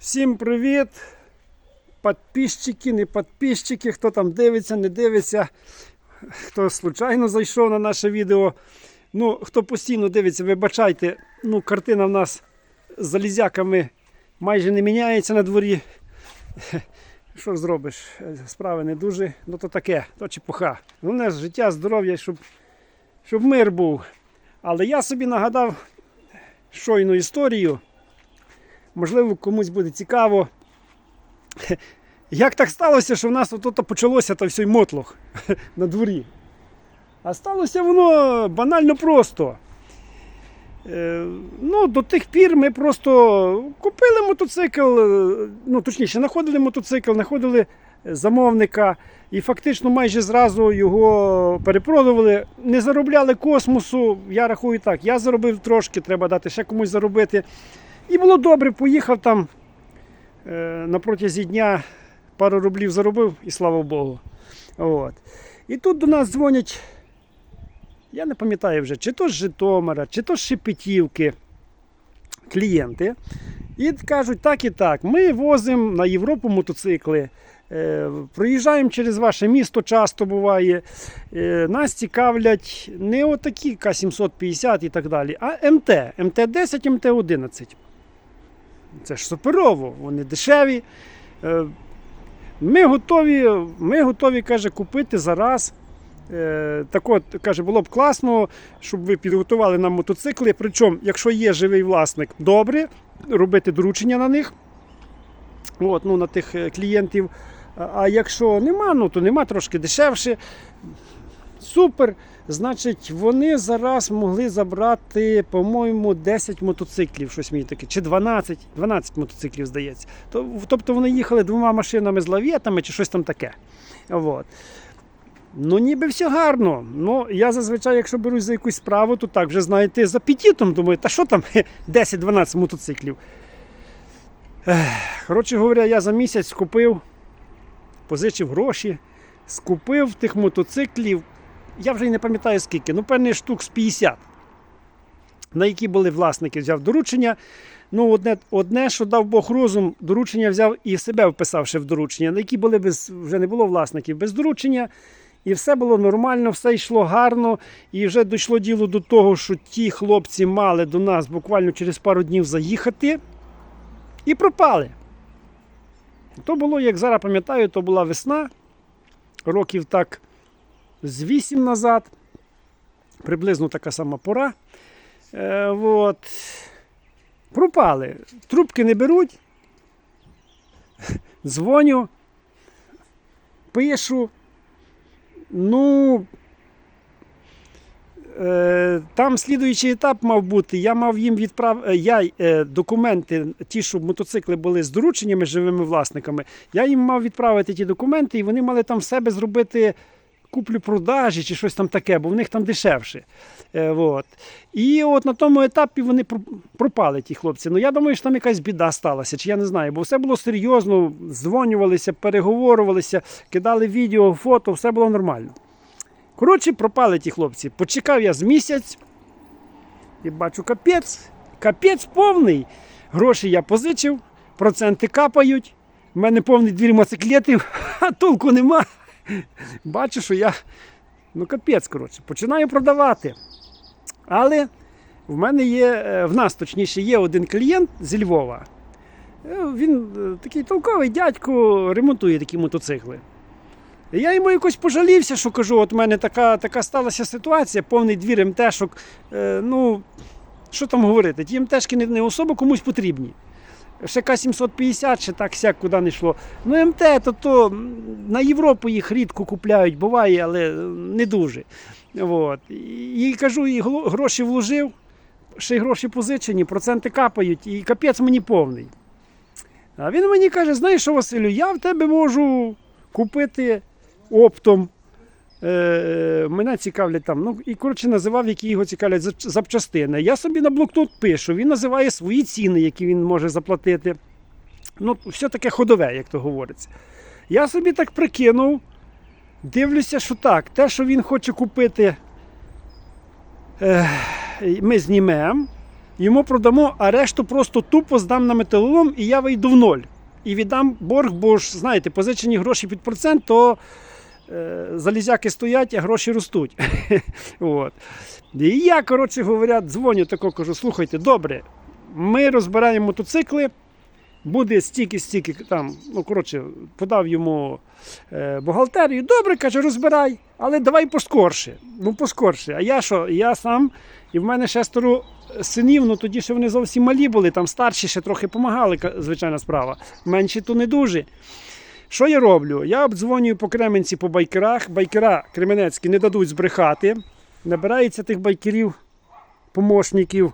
Всім привіт! Подписчики, не подписчики, хто там дивиться, не дивиться, хто случайно зайшов на наше відео. Ну, хто постійно дивиться, вибачайте, ну, картина в нас з залізяками майже не міняється на дворі. Що зробиш? Справи не дуже, ну то таке, то чепуха. Головне життя, здоров'я, щоб, щоб мир був. Але я собі нагадав щойну історію. Можливо, комусь буде цікаво. Як так сталося, що в нас тут почалося та все мотлох на дворі? А сталося воно банально просто. Е, ну, До тих пір ми просто купили мотоцикл, е, ну, точніше, знаходили мотоцикл, знаходили замовника і фактично майже зразу його перепродували. Не заробляли космосу. Я рахую так, я заробив трошки, треба дати ще комусь заробити. І було добре, поїхав там е, на протязі дня пару рублів заробив і слава Богу. От. І тут до нас дзвонять, я не пам'ятаю вже, чи то з Житомира, чи то з Шепетівки клієнти. І кажуть, так і так, ми возимо на Європу мотоцикли. Е, проїжджаємо через ваше місто, часто буває. Е, нас цікавлять не отакі К750 і так далі, а МТ, МТ-10, МТ-11. Це ж суперово, вони дешеві. Е, Ми готові, ми готові каже, купити зараз. Е, Так от, каже, було б класно, щоб ви підготували нам мотоцикли. Причому, якщо є живий власник, добре, робити доручення на них, от, ну, на тих е, клієнтів. А- якщо нема, ну то нема трошки дешевше. Супер. Значить, вони зараз могли забрати, по-моєму, 10 мотоциклів, щось мені таке, чи 12, 12 мотоциклів, здається. Тобто вони їхали двома машинами з лавєтами чи щось там таке. От. Ну, ніби все гарно. Ну, я зазвичай, якщо берусь за якусь справу, то так вже знаєте, з апетитом думаю, та що там 10-12 мотоциклів. Коротше говоря, я за місяць купив, позичив гроші, скупив тих мотоциклів. Я вже й не пам'ятаю скільки, ну, певний штук з 50, на які були власники, взяв доручення. Ну, одне, одне, що дав Бог розум, доручення взяв і себе вписав ще в доручення, на які були без, вже не було власників без доручення. І все було нормально, все йшло гарно. І вже дійшло діло до того, що ті хлопці мали до нас буквально через пару днів заїхати і пропали. То було, як зараз пам'ятаю, то була весна, років так з 8 назад, приблизно така сама пора. Е, от. Пропали. Трубки не беруть. Дзвоню, пишу. Ну, е, там слідуючий етап мав бути. Я мав їм відправ... е, я, е, документи, ті, щоб мотоцикли були з дорученнями живими власниками, я їм мав відправити ті документи, і вони мали там в себе зробити куплю-продажі чи щось там таке, бо в них там дешевше. Е, от. І от на тому етапі вони пропали, ті хлопці. Ну я думаю, що там якась біда сталася, чи я не знаю, бо все було серйозно, дзвонювалися, переговорювалися, кидали відео, фото, все було нормально. Коротше, пропали ті хлопці. Почекав я з місяць і бачу капець, капець повний. Гроші я позичив, проценти капають. У мене повний двір мотоциклетів, а толку нема. Бачу, що я ну капець, коротше, починаю продавати. Але в мене є, е, в нас точніше, є один клієнт зі Львова. Е, Він е, такий толковий дядько, ремонтує такі мотоцикли. Я йому якось пожалівся, що кажу, от в мене така, така сталася ситуація, повний двір МТшок. Ну, що там говорити, ті МТшки не особо комусь потрібні. Ще К-750, ще так сяк куди не йшло. Ну, МТ, то, то на Європу їх рідко купляють, буває, але е, не дуже. От. І кажу, і гроші вложив, ще й гроші позичені, проценти капають, і капець мені повний. А він мені каже: знаєш що, Василю, я в тебе можу купити оптом. Е, мене цікавлять там. Ну, і коротше називав, які його цікавлять запчастини. Я собі на блокнот пишу, він називає свої ціни, які він може заплатити. Ну, все таке ходове, як то говориться. Я собі так прикинув, дивлюся, що так, те, що він хоче купити, е, ми знімемо. йому продамо, а решту просто тупо здам на металолом і я вийду в ноль. І віддам борг, бо ж знаєте, позичені гроші під процент, то е, залізяки стоять, а гроші ростуть. От. І я, коротше говоря, дзвоню тако, кажу: слухайте, добре, ми розбираємо мотоцикли. Буде стільки-стільки там, ну коротше, подав йому е, бухгалтерію. Добре, каже, розбирай, але давай поскорше. Ну, поскорше. А я що? Я сам, і в мене шестеро синів, ну тоді ще вони зовсім малі були, там старші ще трохи допомагали, звичайна справа. Менші то не дуже. Що я роблю? Я обдзвонюю по Кременці по байкерах. Байкера Кременецькі не дадуть збрехати. Набирається тих байкерів, помощників.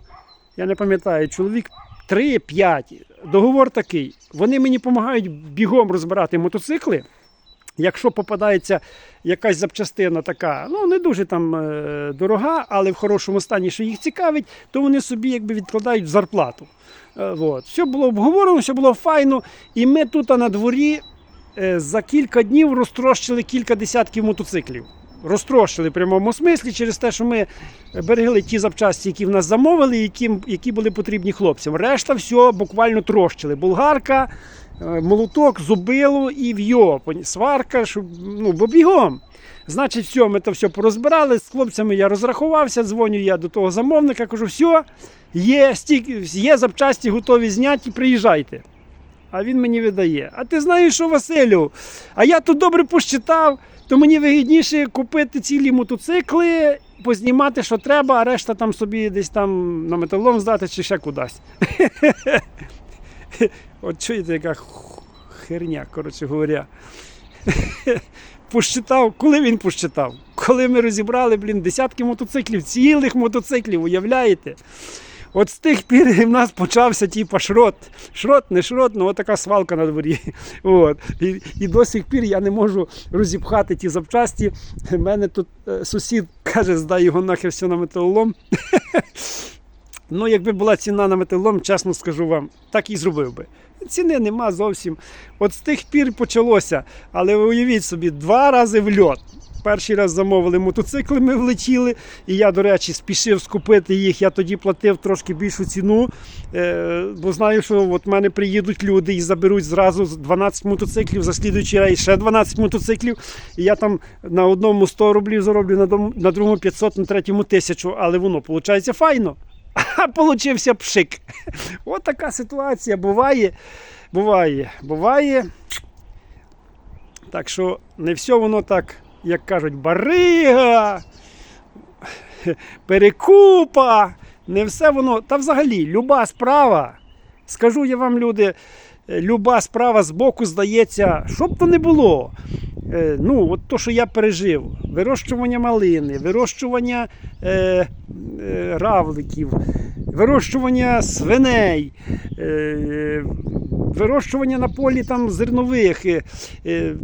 Я не пам'ятаю, чоловік 3-5. Договор такий. Вони мені допомагають бігом розбирати мотоцикли. Якщо попадається якась запчастина така, ну не дуже там е, дорога, але в хорошому стані, що їх цікавить, то вони собі якби відкладають зарплату. Е, вот. Все було обговорено, все було файно. І ми тут на дворі за кілька днів розтрощили кілька десятків мотоциклів. Розтрощили в прямому смислі через те, що ми берегли ті запчасті, які в нас замовили, які, які були потрібні хлопцям. Решта все буквально трощили. Болгарка, е, молоток, зубило і в'йо, сварка, щоб, ну, бо бігом. Значить, все, ми то все порозбирали. З хлопцями я розрахувався, дзвоню я до того замовника, кажу, все, є, стільки, є запчасті готові зняті, приїжджайте. А він мені видає. А ти знаєш, що Василю? А я тут добре посчитав, то мені вигідніше купити цілі мотоцикли, познімати, що треба, а решта там собі десь там на металолом здати чи ще кудись. От чуєте, яка херня, коротше говоря. Посчитав, коли він посчитав? Коли ми розібрали, блін, десятки мотоциклів, цілих мотоциклів, уявляєте? От з тих пір в нас почався типа шрот. Шрот, не шрот, ну отака свалка на дворі. От. І, і до сих пір я не можу розіпхати ті запчасті. У мене тут е, сусід каже, здай його нахер все на металолом. Ну, якби була ціна на металолом, чесно скажу вам, так і зробив би. Ціни нема зовсім. От з тих пір почалося. Але ви уявіть собі, два рази в льот. Перший раз замовили мотоцикли, ми влетіли, і я, до речі, спішив скупити їх. Я тоді платив трошки більшу ціну, е, бо знаю, що от в мене приїдуть люди і заберуть зразу 12 мотоциклів, за слідуючий рейс ще 12 мотоциклів. І я там на одному 100 рублів зароблю, на, другому 500, на третьому 1000, але воно виходить файно. А получився пшик. От така ситуація буває. Буває, буває. Так що не все воно так, як кажуть, барига, перекупа. Не все воно. Та взагалі, люба справа. Скажу я вам, люди, люба справа з боку здається, що б то не було. Е, ну, от то, що я пережив: вирощування малини, вирощування е, е, равликів, вирощування свиней, е, вирощування на полі там зернових. Е, е,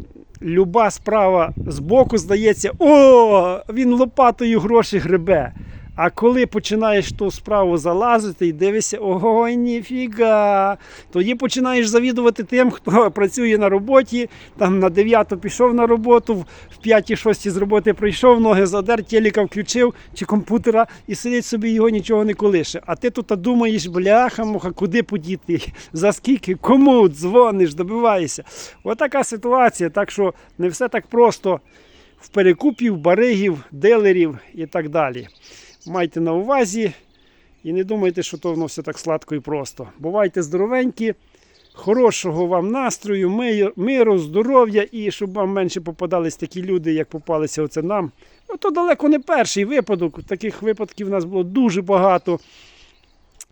люба справа з боку здається, о, він лопатою гроші гребе. А коли починаєш ту справу залазити і дивишся, ой, ніфіга, тоді починаєш завідувати тим, хто працює на роботі, там на 9 пішов на роботу, в 5-6 з роботи прийшов, ноги задер, телека включив чи комп'ютера і сидить собі його нічого не колише. А ти тут думаєш, бляха, муха, куди подіти, за скільки, кому дзвониш, добиваєшся. Отака ситуація. Так що не все так просто в перекупів, баригів, дилерів і так далі. Майте на увазі і не думайте, що то воно все так сладко і просто. Бувайте здоровенькі, хорошого вам настрою, миру, здоров'я і щоб вам менше попадались такі люди, як попалися оце нам. Ну, то далеко не перший випадок. Таких випадків у нас було дуже багато.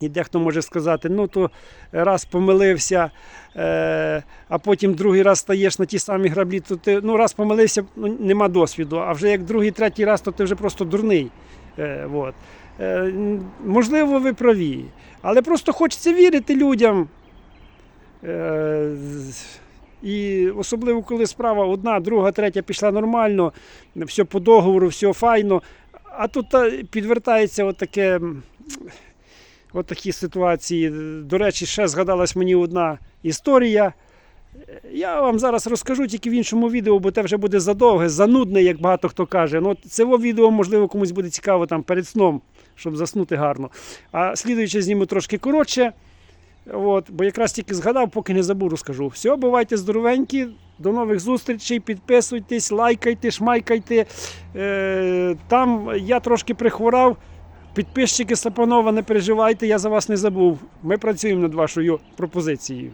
І дехто може сказати, ну то раз помилився, е, а потім другий раз стаєш на ті самі граблі, то ти ну, раз помилився, ну, нема досвіду. А вже як другий, третій раз, то ти вже просто дурний. Е, вот. е, можливо, ви праві. Але просто хочеться вірити людям. Е, і особливо, коли справа одна, друга, третя пішла нормально, все по договору, все файно. А тут підвертається отаке. м, От такі ситуації. До речі, ще згадалась мені одна історія. Я вам зараз розкажу тільки в іншому відео, бо це вже буде задовге, занудне, як багато хто каже. Ну, це відео, можливо, комусь буде цікаво там перед сном, щоб заснути гарно. А слідуюче зніму трошки коротше. От, бо якраз тільки згадав, поки не забув, розкажу. Все, бувайте здоровенькі, до нових зустрічей, підписуйтесь, лайкайте, шмайкайте. Е, там я трошки прихворав. Підписчики Сапанова, не переживайте, я за вас не забув. Ми працюємо над вашою пропозицією.